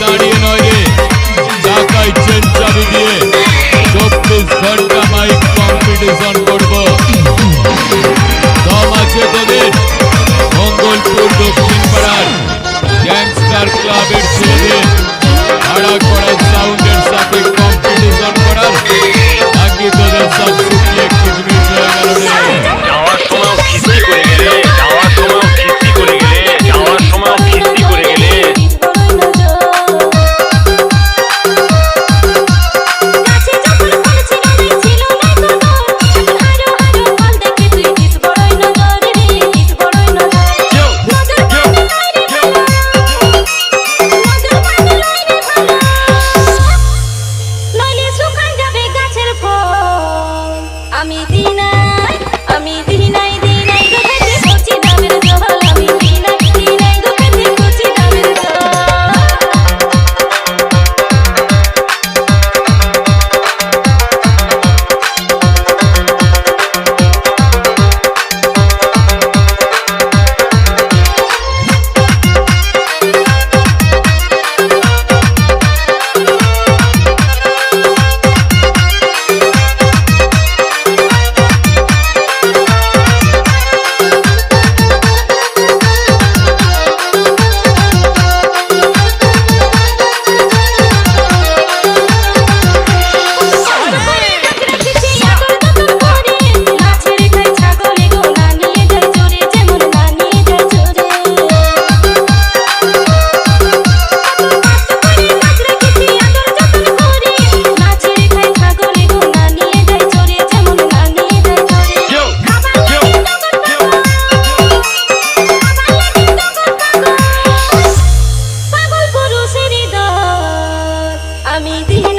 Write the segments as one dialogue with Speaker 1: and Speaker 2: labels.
Speaker 1: ಗಾಡಿಯ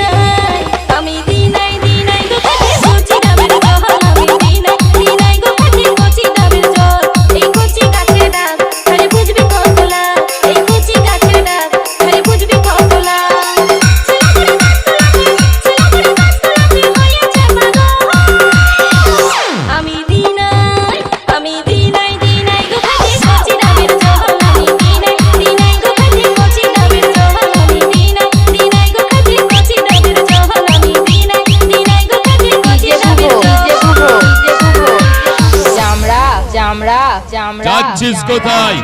Speaker 1: নাই।
Speaker 2: আমি
Speaker 3: আছিস কোথায়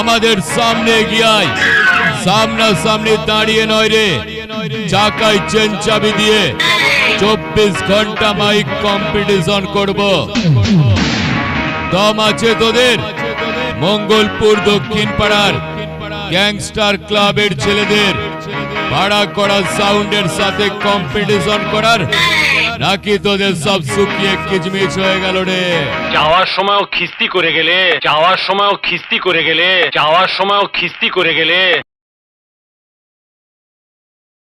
Speaker 3: আমাদের সামনে গিয়ায় সামনা সামনে দাঁড়িয়ে নয় রে। চাকায় চেন চাবি দিয়ে চব্বিশ ঘণ্টা মাইক কম্পিটিশন করব। দম আছে তোদের। মঙ্গলপুর দক্ষিণ পাড়ার গ্যাংস্টার ক্লাবের ছেলেদের। ভাড়া করা সাউন্ডের সাথে কম্পিটিশন করার নাকি তোদের সব শুকিয়ে কিচমিচ হয়ে গেল রে?
Speaker 1: যাওয়ার সময়ও খিস্তি করে গেলে, যাওয়ার সময়ও খিস্তি করে গেলে, যাওয়ার সময়ও খিস্তি করে গেলে।